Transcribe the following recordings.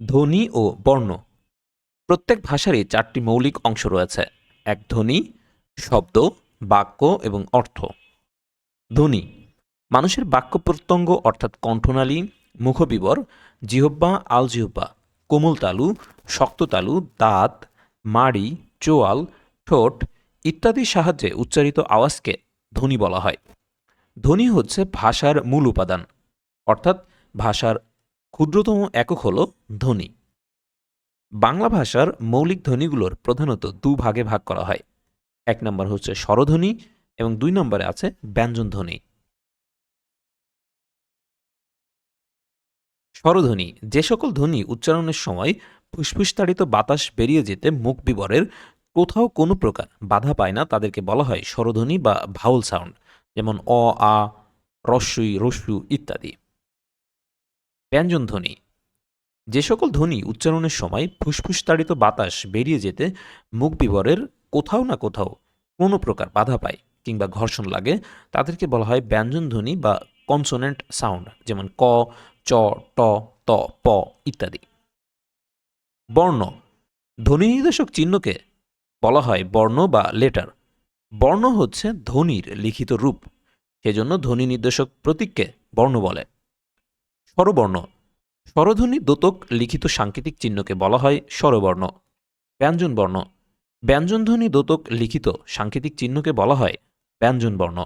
ধ্বনি ও বর্ণ। প্রত্যেক ভাষারই চারটি মৌলিক অংশ রয়েছে। এক ধ্বনি, শব্দ, বাক্য এবং অর্থ। ধ্বনি, মানুষের বাক্য প্রত্যঙ্গ অর্থাৎ কণ্ঠনালী, মুখবিবর জিহব্বা আল জিহব্বা কোমল তালু, শক্ত তালু, দাঁত, মাড়ি, চোয়াল, ঠোঁট ইত্যাদির সাহায্যে উচ্চারিত আওয়াজকে ধ্বনি বলা হয়। ধ্বনি হচ্ছে ভাষার মূল উপাদান, অর্থাৎ ভাষার ক্ষুদ্রতম একক হল ধ্বনি। বাংলা ভাষার মৌলিক ধ্বনিগুলোর প্রধানত দু ভাগে ভাগ করা হয়। এক নম্বর হচ্ছে স্বরধ্বনি এবং দুই নম্বরে আছে ব্যঞ্জন ধ্বনি স্বরধ্বনি, যে সকল ধ্বনি উচ্চারণের সময় ফুসফুসতাড়িত বাতাস বেরিয়ে যেতে মুখ বিবরের কোথাও কোনো প্রকার বাধা পায় না, তাদেরকে বলা হয় স্বরধ্বনি বা ভাউল সাউন্ড, যেমন অ, আ রস্যই রস্যু ইত্যাদি। ব্যঞ্জন ধ্বনি। যে সকল ধ্বনি উচ্চারণের সময় ফুসফুসতাড়িত বাতাস বেরিয়ে যেতে মুখ বিবরের কোথাও না কোথাও কোনো প্রকার বাধা পায় কিংবা ঘর্ষণ লাগে, তাদেরকে বলা হয় ব্যঞ্জন ধ্বনি বা কনসোনেন্ট সাউন্ড, যেমন ক, চ, ট, ত, প ইত্যাদি। বর্ণ। ধ্বনি নির্দেশক চিহ্নকে বলা হয় বর্ণ বা লেটার। বর্ণ হচ্ছে ধ্বনির লিখিত রূপ। সেজন্য ধ্বনি নির্দেশক প্রতীককে বর্ণ বলে। স্বরবর্ণ। স্বরধ্বনি দোতক লিখিত সাংকেতিক চিহ্নকে বলা হয় স্বরবর্ণ। ব্যঞ্জন বর্ণ ব্যঞ্জনধ্বনি দোতক লিখিত সাংকেতিক চিহ্নকে বলা হয় ব্যঞ্জন বর্ণ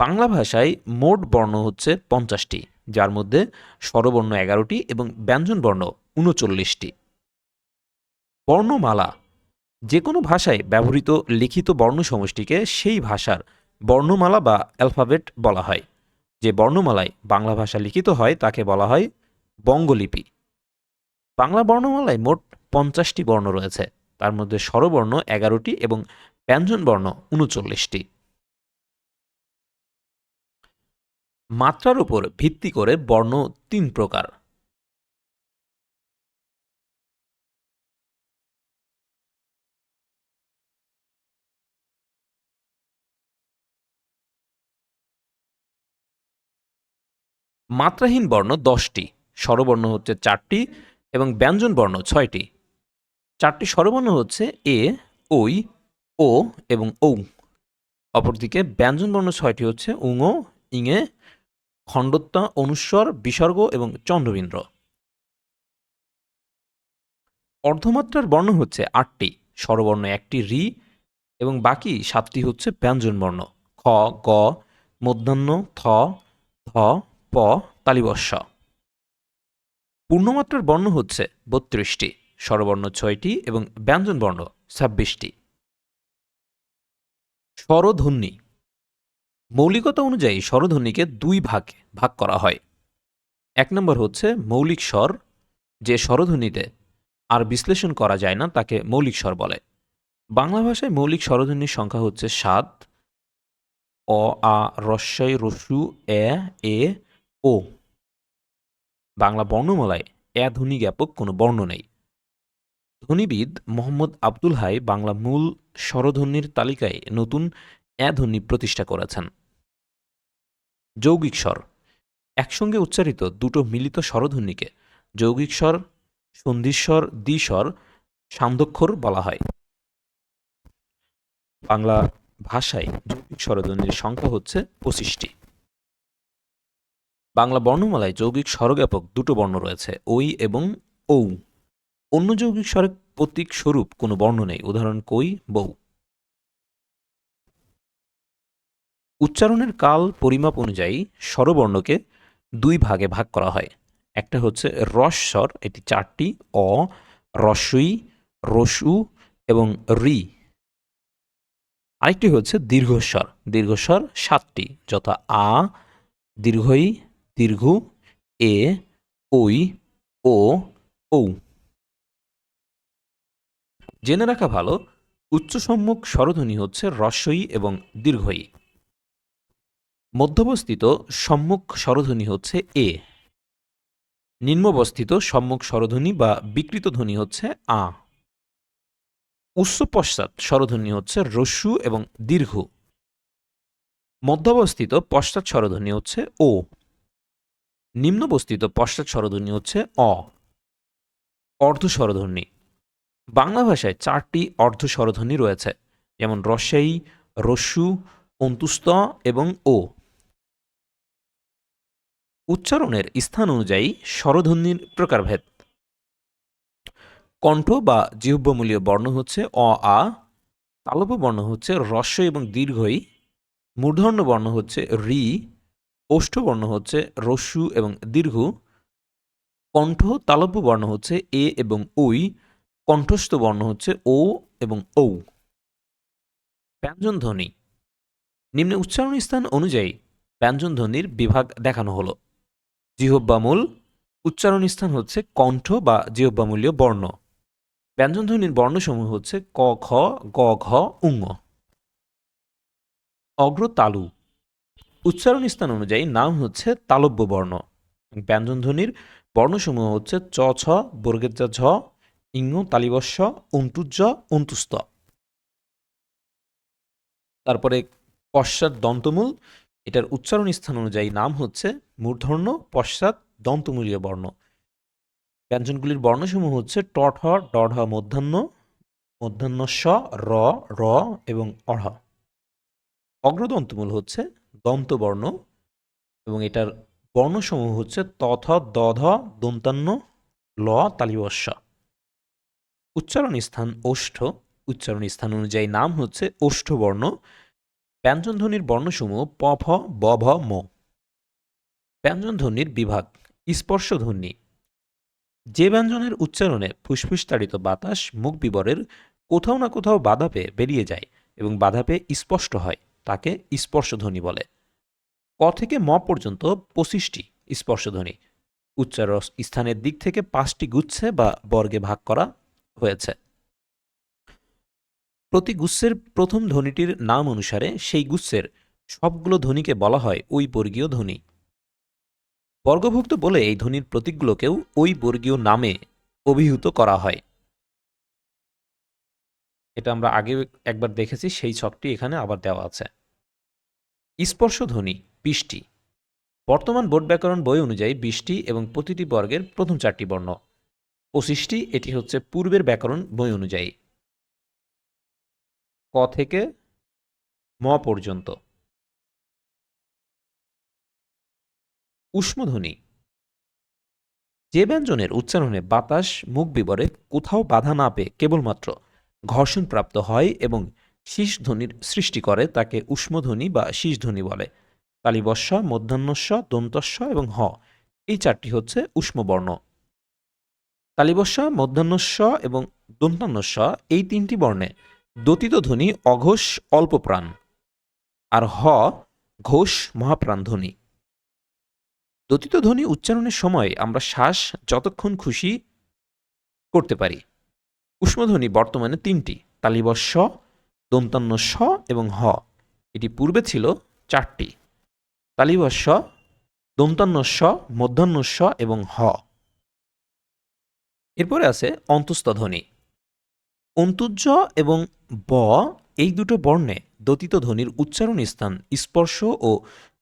বাংলা ভাষায় মোট বর্ণ হচ্ছে পঞ্চাশটি, যার মধ্যে স্বরবর্ণ এগারোটি এবং ব্যঞ্জনবর্ণ উনচল্লিশটি। বর্ণমালা। যে কোনো ভাষায় ব্যবহৃত লিখিত বর্ণ সমষ্টিকে সেই ভাষার বর্ণমালা বা অ্যালফাবেট বলা হয়। যে বর্ণমালায় বাংলা ভাষা লিখিত হয়, তাকে বলা হয় বঙ্গলিপি। বাংলা বর্ণমালায় মোট পঞ্চাশটি বর্ণ রয়েছে। তার মধ্যে স্বরবর্ণ এগারোটি এবং ব্যঞ্জনবর্ণ উনচল্লিশটি। মাত্রার উপর ভিত্তি করে বর্ণ তিন প্রকার। মাত্রাহীন বর্ণ দশটি, স্বরবর্ণ হচ্ছে চারটি এবং ব্যঞ্জন বর্ণ ছয়টি। চারটি স্বরবর্ণ হচ্ছে এ ওই ও এবং ঔ। অপরদিকে ব্যঞ্জন বর্ণ ছয়টি হচ্ছে উঙ, ইঙে, খণ্ডত্বা, অনুস্বর, বিসর্গ এবং চন্দ্রবিন্দ্র। অর্ধমাত্রার বর্ণ হচ্ছে আটটি, স্বরবর্ণ একটি রি এবং বাকি সাতটি হচ্ছে ব্যঞ্জন বর্ণ। খ, গ, মধ্যাহ্ন, থ ধ প তালিবস্য পূর্ণমাত্রার বর্ণ হচ্ছে বত্রিশটি, স্বরবর্ণ ছয়টি এবং ব্যঞ্জন বর্ণ ছাব্বিশটি। স্বরধ্বনি। মৌলিকতা অনুযায়ী স্বরধ্বনিকে দুই ভাগে ভাগ করা হয়। এক নম্বর হচ্ছে মৌলিক স্বর, যে স্বরধ্বনিতে আর বিশ্লেষণ করা যায় না তাকে মৌলিক স্বর বলে। বাংলা ভাষায় মৌলিক স্বরধ্বনির সংখ্যা হচ্ছে সাত, অ, আ রস্যই রসু এ এ ও। বাংলা বর্ণমালায় এ ধ্বনি জ্ঞাপক কোনো বর্ণ নেই। ধ্বনিবিদ মোহাম্মদ আব্দুল হাই বাংলা মূল স্বরধ্বনির তালিকায় নতুন এ ধ্বনি প্রতিষ্ঠা করেছেন। যৌগিক স্বর। একসঙ্গে উচ্চারিত দুটো মিলিত স্বরধ্বনিকে যৌগিক স্বর সন্ধিস্বর দ্বিস্বর সান্ধ্যক্ষর বলা হয়। বাংলা ভাষায় যৌগিক স্বরধ্বনির সংখ্যা হচ্ছে পঁচিশটি। বাংলা বর্ণমালায় যৌগিক স্বরজ্ঞাপক দুটো বর্ণ রয়েছে ওই এবং ঔ। অন্য যৌগিক স্বরের প্রতীক স্বরূপ কোনো বর্ণ নেই, উদাহরণ কই, বউ। উচ্চারণের কাল পরিমাপ অনুযায়ী স্বরবর্ণকে দুই ভাগে ভাগ করা হয়। একটা হচ্ছে রস স্বর, এটি চারটি, অ রস্বই রসু এবং রি। আরেকটি হচ্ছে দীর্ঘস্বর দীর্ঘস্বর সাতটি, যথা আ, দীর্ঘই দীর্ঘ, এ ওই ও, ঔ। জেনে রাখা ভালো উচ্চ সম্মুখ স্বরধ্বনি হচ্ছে রস্বই এবং দীর্ঘই। মধ্যবস্থিত সম্মুখ স্বরধ্বনি হচ্ছে এ। নিম্নবস্থিত সম্মুখ স্বরধ্বনি বা বিকৃত ধ্বনি হচ্ছে আ। উচ্চ পশ্চাৎ স্বরধ্বনি হচ্ছে রস্যু এবং দীর্ঘ। মধ্যাবস্থিত পশ্চাৎ স্বরধ্বনি হচ্ছে ও। নিম্নবস্থিত পশ্চাৎ স্বরধ্বনি হচ্ছে অ। অর্ধ স্বরধ্বনি। বাংলা ভাষায় চারটি অর্ধ স্বরধ্বনি রয়েছে, যেমন রসাই রস্যু অন্তুস্ত এবং ও। উচ্চারণের স্থান অনুযায়ী স্বরধ্বনির প্রকারভেদ। কণ্ঠ বা জিহ্বমূলীয় বর্ণ হচ্ছে অ, আ। তালব বর্ণ হচ্ছে রস্য এবং দীর্ঘই। মূর্ধন্য বর্ণ হচ্ছে রি। ওষ্ঠবর্ণ হচ্ছে রস্যু এবং দীর্ঘ। কণ্ঠ তালব্য বর্ণ হচ্ছে এ এবং ওই কণ্ঠস্থ বর্ণ হচ্ছে ও এবং ঔ। ব্যঞ্জন ধ্বনি। নিম্নে উচ্চারণ স্থান অনুযায়ী ব্যঞ্জন ধ্বনির বিভাগ দেখানো হলো। জিহব্বামূল উচ্চারণ স্থান হচ্ছে কণ্ঠ বা জিহব্বামূলীয় বর্ণ। ব্যঞ্জন ধ্বনির বর্ণসমূহ হচ্ছে ক, খ, গ, ঘ, উঙ। অগ্র তালু উচ্চারণ স্থান অনুযায়ী নাম হচ্ছে তালব্য বর্ণ ব্যঞ্জন ধ্বনির বর্ণসমূহ হচ্ছে চ, ছ বর্গের যা ঝ, ইঙ্গ তালিবস্য অন্তুজ, অন্তুস্ত। তারপরে পশ্চাৎ দন্তমূল, এটার উচ্চারণ স্থান অনুযায়ী নাম হচ্ছে মূর্ধন্য, পশ্চাৎ দন্তমূলীয় বর্ণ। ব্যঞ্জনগুলির বর্ণসমূহ হচ্ছে টঠ ডঢ মধ্যাহ্ন মধ্যাহ্ন স র র এবং অঢ়। অগ্রদন্তমূল হচ্ছে দন্তবর্ণ এবং এটার বর্ণসমূহ হচ্ছে তথ, দধ, দন্তান্ন, ল, তালিবস্য। উচ্চারণ স্থান ওষ্ঠ। উচ্চারণ স্থান অনুযায়ী নাম হচ্ছে ওষ্ঠবর্ণ। ব্যঞ্জনধ্বনির বর্ণসমূহ প, ফ, ব, ভ, ম। ব্যঞ্জনধ্বনির বিভাগ স্পর্শধ্বনি যে ব্যঞ্জনের উচ্চারণে ফুসফুস তাড়িত বাতাস মুখ বিবরের কোথাও না কোথাও বাধা পেয়ে বেরিয়ে যায় এবং বাধা পেয়ে স্পষ্ট হয়। তাকে স্পর্শধ্বনি বলে। ক থেকে ম পর্যন্ত পঁচিশটি স্পর্শধ্বনি উচ্চারণ স্থানের দিক থেকে পাঁচটি গুচ্ছে বা বর্গে ভাগ করা হয়েছে। প্রতি গুচ্ছের প্রথম ধ্বনিটির নাম অনুসারে সেই গুচ্ছের সবগুলো ধ্বনিকে বলা হয় ওই বর্গীয় ধ্বনি। বর্গভুক্ত বলে এই ধ্বনির প্রতীকগুলোকেও ওই বর্গীয় নামে অভিহিত করা হয়। এটা আমরা আগে একবার দেখেছি, সেই ছকটি এখানে আবার দেওয়া আছে। স্পর্শ ধ্বনি বিশটি বর্তমান বোর্ড ব্যাকরণ বই অনুযায়ী বৃষ্টি এবং প্রতিটি বর্গের প্রথম চারটি বর্ণ। পঁচিশটি এটি হচ্ছে পূর্বের ব্যাকরণ বই অনুযায়ী। ক থেকে ম পর্যন্ত। উষ্মধ্বনি। যে ব্যঞ্জনের উচ্চারণে বাতাস, মুখ বিবরে কোথাও বাধা না পেয়ে কেবলমাত্র ঘর্ষণপ্রাপ্ত হয় এবং শীষ ধ্বনির সৃষ্টি করে, তাকে উষ্মধ্বনি বা শীষধ্বনি বলে। তালিবস্য মধ্যাহ্নস্ব দন্তস্ব এবং হ, এই চারটি হচ্ছে উষ্মবর্ণ। তালিবস্য মধ্যাহ্নস্ব এবং দন্তান্নস্ব এই তিনটি বর্ণে দতিত ধ্বনি অঘোষ অল্প প্রাণ আর হ, ঘোষ মহাপ্রাণ ধ্বনি। দতিত ধ্বনি উচ্চারণের সময় আমরা শ্বাস যতক্ষণ খুশি করতে পারি। উষ্মধ্বনি বর্তমানে তিনটি তালিবস্য দন্তান্ন স এবং হ। এটি পূর্বে ছিল চারটি তালিবস্য দন্তান্ন স, মধ্যাহ্ন স এবং হ। এরপরে আছে অন্তস্থ ধ্বনি অন্তুজ্জ এবং ব এই দুটো বর্ণে দতিত ধ্বনির উচ্চারণ স্থান, স্পর্শ ও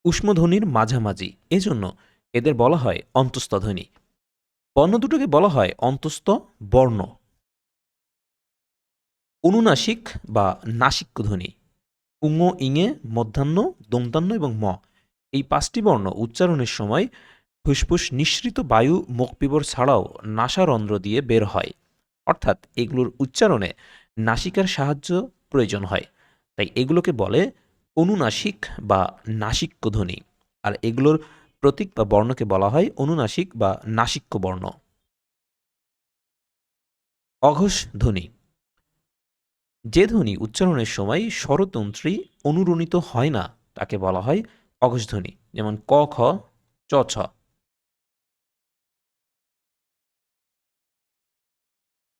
উষ্মধ্বনির মাঝামাঝি। এজন্য এদের বলা হয় অন্তস্থ ধ্বনি বর্ণ দুটোকে বলা হয় অন্তস্থ বর্ণ। অনুনাসিক বা নাসিক্য ধ্বনি। উঙ, ইঙে, মধ্যাহ্ন দন্তান্ন এবং ম। এই পাঁচটি বর্ণ উচ্চারণের সময় ফুসফুস নিঃসৃত বায়ু মুখপিবর ছাড়াও নাসারন্ধ্র দিয়ে বের হয়। অর্থাৎ এগুলোর উচ্চারণে নাসিকার সাহায্য প্রয়োজন হয়। তাই এগুলোকে বলে অনুনাসিক বা নাসিক্য ধ্বনি। আর এগুলোর প্রতীক বা বর্ণকে বলা হয় অনুনাসিক বা নাসিক্য বর্ণ। অঘোষ ধ্বনি। যে ধ্বনি উচ্চারণের সময় স্বরতন্ত্রী অনুরণিত হয় না, তাকে বলা হয় অঘোষ ধ্বনি, যেমন ক, খ, চ, ছ।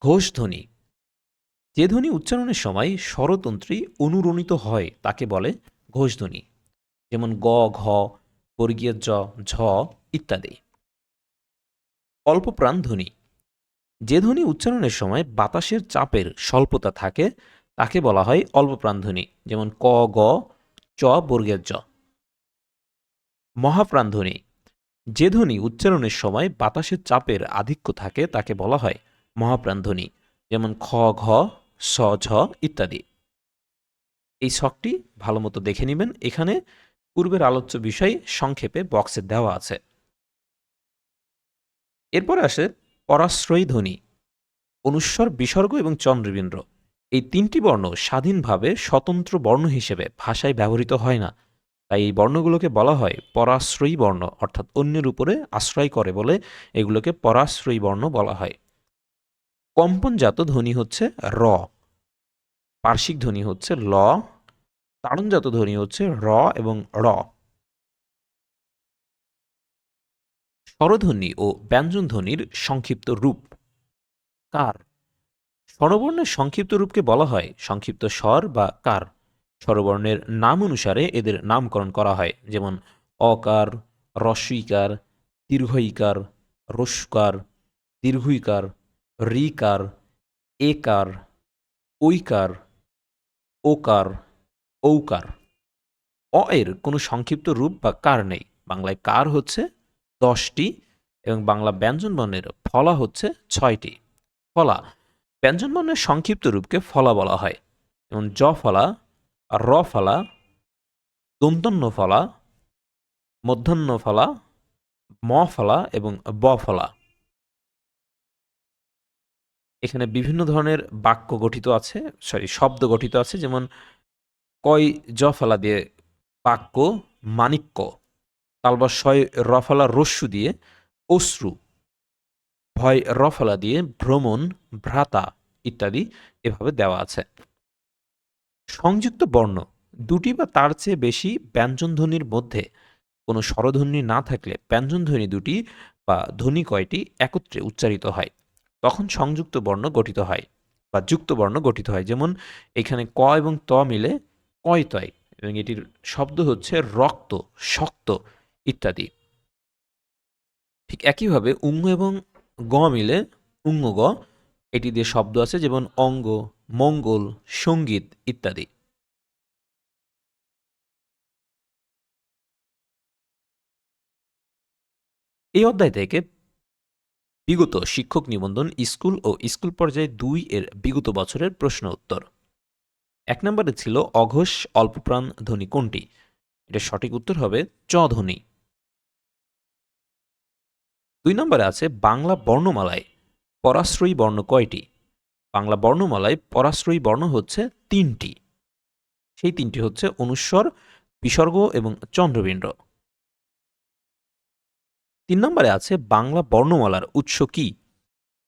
ঘোষ ধ্বনি। যে ধ্বনি উচ্চারণের সময় স্বরতন্ত্রী অনুরণিত হয়, তাকে বলে ঘোষ ধ্বনি, যেমন গ, ঘ, বর্গীয় জ, ঝ ইত্যাদি। অল্প প্রাণ ধ্বনি। যে ধ্বনি উচ্চারণের সময় বাতাসের চাপের স্বল্পতা থাকে, তাকে বলা হয় অল্প প্রাণধ্বনি যেমন ক, গ, চ, বর্গের জ। মহাপ্রাণধ্বনি যে ধ্বনি উচ্চারণের সময় বাতাসের চাপের আধিক্য থাকে, তাকে বলা হয় মহাপ্রাণ ধ্বনি, যেমন খ, ঘ, স, ঝ ইত্যাদি। এই শখটি ভালো মতো দেখে নেবেন। এখানে পূর্বের আলোচ্য বিষয় সংক্ষেপে বক্সে দেওয়া আছে। এরপর আসে পরাশ্রয়ী ধ্বনি, অনুস্বর বিসর্গ এবং চন্দ্রবিন্দ্র। এই তিনটি বর্ণ স্বাধীনভাবে স্বতন্ত্র বর্ণ হিসেবে ভাষায় ব্যবহৃত হয় না। তাই এই বর্ণগুলোকে বলা হয় পরাশ্রয়ী বর্ণ, অর্থাৎ অন্যের উপরে আশ্রয় করে বলে এগুলোকে পরাশ্রয়ী বর্ণ বলা হয়। কম্পনজাত ধ্বনি হচ্ছে র, পার্শ্বিক ধ্বনি হচ্ছে ল তাড়নজাত ধ্বনি হচ্ছে র এবং র। স্বরধ্বনি ও ব্যঞ্জন ধ্বনির সংক্ষিপ্ত রূপ। কার? স্বরবর্ণের সংক্ষিপ্ত রূপকে বলা হয় সংক্ষিপ্ত স্বর বা কার। স্বরবর্ণের নাম অনুসারে এদের নামকরণ করা হয়, যেমন অকার রস্বইকার দীর্ঘইকার রস্কার দীর্ঘইকার, রিকার, একার, ঐকার, ওকার, ঔকার। অ এর কোনো সংক্ষিপ্ত রূপ বা কার নেই। বাংলায় কার হচ্ছে দশটি এবং বাংলা ব্যঞ্জনবর্ণের ফলা হচ্ছে ছয়টি। ফলা ব্যঞ্জনবর্ণের সংক্ষিপ্ত রূপকে ফলা বলা হয়। যেমন জ ফলা, র ফলা, দন্তন্য ফলা, মধ্যাহ্ন ফলা, ম ফলা এবং ব ফলা। এখানে বিভিন্ন ধরনের বাক্য গঠিত আছে, সরি, শব্দ গঠিত আছে, যেমন কয় জ ফলা দিয়ে বাক্য মানিক্য তালবা শয় রফলা রস্যু দিয়ে, অশ্রু, ভয় রফলা দিয়ে, ভ্রমণ, ভ্রাতা ইত্যাদি এভাবে দেওয়া আছে। সংযুক্ত বর্ণ, দুটি বা তার চেয়ে বেশি ব্যঞ্জনধ্বনির মধ্যে কোনো স্বরধ্বনি না থাকলে ব্যঞ্জনধ্বনি দুটি বা ধ্বনি কয়টি একত্রে উচ্চারিত হয়। তখন সংযুক্ত বর্ণ গঠিত হয় বা যুক্ত বর্ণ গঠিত হয়। যেমন এখানে ক এবং ত মিলে কয় তয় এবং এটির শব্দ হচ্ছে রক্ত, শক্ত ইত্যাদি। ঠিক একইভাবে উঙ্গ এবং গ মিলে, উঙ্গ গ, এটি দিয়ে শব্দ আছে যেমন অঙ্গ, মঙ্গল, সংগীত ইত্যাদি। এই অধ্যায় থেকে বিগত শিক্ষক নিবন্ধন স্কুল ও স্কুল পর্যায়ে দুই এর বিগত বছরের প্রশ্ন উত্তর। এক নম্বরে ছিল অঘোষ, অল্পপ্রাণ ধ্বনি কোনটি? এটা সঠিক উত্তর হবে চ ধ্বনি। দুই নম্বরে আছে বাংলা বর্ণমালায় পরাশ্রয়ী বর্ণ কয়টি? বাংলা বর্ণমালায় পরাশ্রয়ী বর্ণ হচ্ছে তিনটি। সেই তিনটি হচ্ছে অনুস্বর, বিসর্গ এবং চন্দ্রবিন্দ্র তিন নম্বরে আছে বাংলা বর্ণমালার উৎস কি?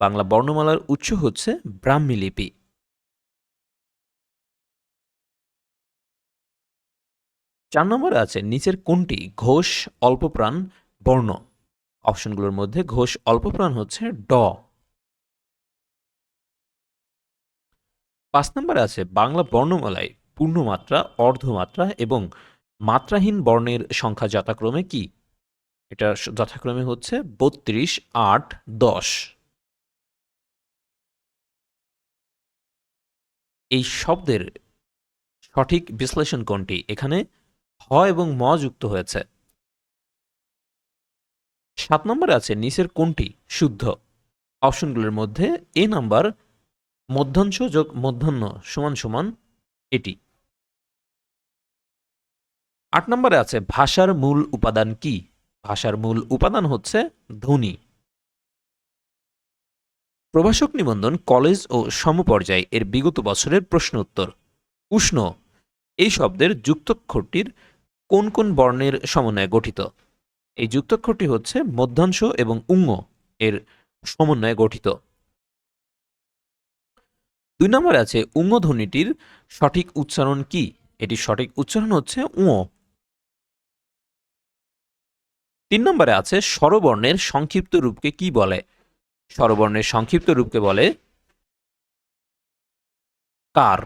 বাংলা বর্ণমালার উৎস হচ্ছে ব্রাহ্মী লিপি। চার নম্বরে আছে নিচের কোনটি? ঘোষ, অল্পপ্রাণ, বর্ণ। অপশনগুলোর মধ্যে ঘোষ অল্পপ্রাণ হচ্ছে ড। পাঁচ নম্বরে আছে বাংলা বর্ণমালায় পূর্ণমাত্রা, অর্ধমাত্রা এবং মাত্রাহীন বর্ণের সংখ্যা যথাক্রমে কি? এটা যথাক্রমে হচ্ছে বত্রিশ, আট, দশ। এই শব্দের সঠিক বিশ্লেষণ কোনটি? এখানে হ এবং ম যুক্ত হয়েছে। সাত নম্বরে আছে নিচের কোনটি? শুদ্ধ। অপশনগুলোর মধ্যে এ নাম্বার মধ্যাংশ যোগ মধ্যাহ্ন সমান সমান এটি। আট নম্বরে আছে ভাষার মূল উপাদান কি? ভাষার মূল উপাদান হচ্ছে ধ্বনি। প্রভাষক নিবন্ধন কলেজ ও সমপর্যায় এর বিগত বছরের প্রশ্ন উত্তর। উষ্ণ, এই শব্দের যুক্তক্ষরটির কোন কোন বর্ণের সমন্বয়ে গঠিত? এই যুক্তক্ষরটি হচ্ছে মধ্যাংশ এবং উঙ্গ এর সমন্বয়ে গঠিত। দুই নম্বরে আছে, উঙ্গ ধ্বনিটির সঠিক উচ্চারণ কি? এটির সঠিক উচ্চারণ হচ্ছে উঁ তিন নম্বরে আছে, স্বরবর্ণের সংক্ষিপ্ত রূপকে কি বলে? স্বরবর্ণের সংক্ষিপ্ত রূপকে বলে কার।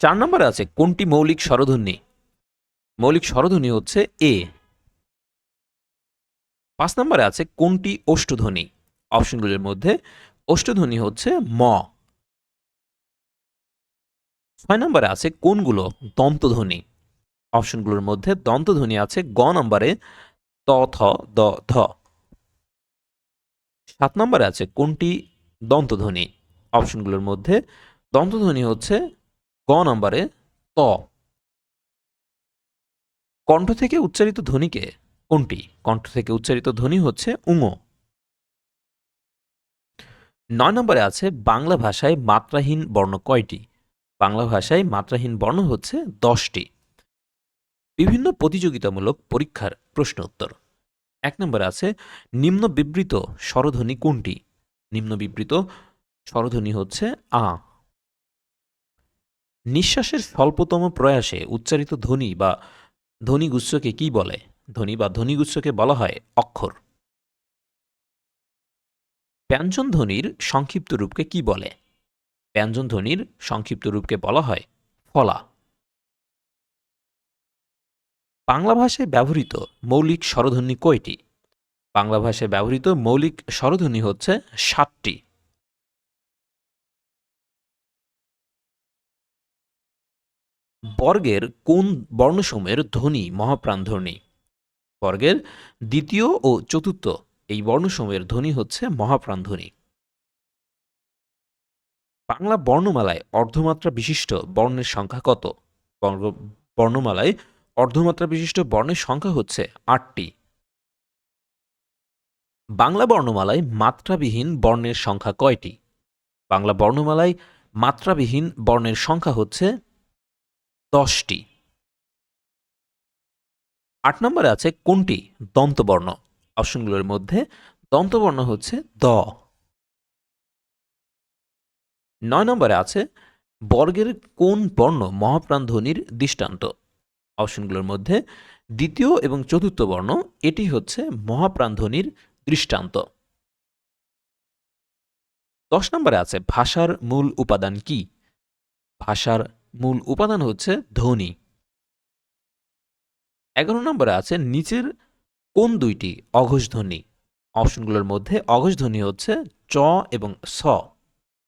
চার নম্বরে আছে, কোনটি মৌলিক স্বরধ্বনি? মৌলিক স্বরধ্বনি হচ্ছে এ। পাঁচ নম্বরে আছে কোনটি অষ্টধ্বনি? অপশনগুলির মধ্যে অষ্টধ্বনি হচ্ছে ম। ছয় নম্বরে আছে কোনগুলো? দন্তধ্বনি। অপশনগুলোর মধ্যে দন্তধ্বনি আছে গ নম্বরে ত, থ, দ, ধ। সাত নম্বরে আছে কোনটি দন্তধ্বনি? অপশনগুলোর মধ্যে দন্তধ্বনি হচ্ছে গ নম্বরে ত। কণ্ঠ থেকে উচ্চারিত ধ্বনিকে, কোনটি? কণ্ঠ থেকে উচ্চারিত ধ্বনি হচ্ছে উঙ। নয় নম্বরে আছে বাংলা ভাষায় মাত্রাহীন বর্ণ কয়টি? বাংলা ভাষায় মাত্রাহীন বর্ণ হচ্ছে দশটি। বিভিন্ন প্রতিযোগিতামূলক পরীক্ষার প্রশ্ন উত্তর। এক নম্বরে আছে নিম্ন বিবৃত স্বরধ্বনি কোনটি? নিম্ন বিবৃত স্বরধ্বনি হচ্ছে আ। নিঃশ্বাসের স্বল্পতম প্রয়াসে উচ্চারিত ধ্বনি বা ধ্বনিগুচ্ছকে কি বলে? ধ্বনি বা ধ্বনিগুচ্ছকে বলা হয় অক্ষর। ব্যঞ্জন ধ্বনির সংক্ষিপ্ত রূপকে কি বলে? ব্যঞ্জন ধ্বনির সংক্ষিপ্ত রূপকে বলা হয় ফলা। বাংলা ভাষায় ব্যবহৃত মৌলিক স্বরধ্বনি কয়টি? বাংলা ভাষায় ব্যবহৃত মৌলিক স্বরধ্বনি হচ্ছে সাতটি। বর্গের কোন বর্ণসমূহের ধ্বনি মহাপ্রাণধ্বনি? বর্গের দ্বিতীয় ও চতুর্থ এই বর্ণসমূহের ধ্বনি হচ্ছে মহাপ্রাণধ্বনি। বাংলা বর্ণমালায় অর্ধমাত্রা বিশিষ্ট বর্ণের সংখ্যা কত? বর্ণমালায় অর্ধমাত্রা বিশিষ্ট বর্ণের সংখ্যা হচ্ছে আটটি। বাংলা বর্ণমালায় মাত্রাবিহীন বর্ণের সংখ্যা কয়টি? বাংলা বর্ণমালায় মাত্রাবিহীন বর্ণের সংখ্যা হচ্ছে দশটি। আট নম্বরে আছে কোনটি? দন্তবর্ণ। অপশনগুলোর মধ্যে দন্তবর্ণ হচ্ছে দ। নয় নম্বরে আছে বর্গের কোন বর্ণ মহাপ্রাণ ধ্বনির দৃষ্টান্ত? অপশনগুলোর মধ্যে দ্বিতীয় এবং চতুর্থ বর্ণ, এটি হচ্ছে মহাপ্রাণ ধ্বনির দৃষ্টান্ত। দশ নম্বরে আছে ভাষার মূল উপাদান কি? ভাষার মূল উপাদান হচ্ছে ধ্বনি। এগারো নম্বরে আছে নিচের কোন দুইটি অঘোষ ধ্বনি অপশনগুলোর মধ্যে অঘোষ ধ্বনি হচ্ছে চ এবং স।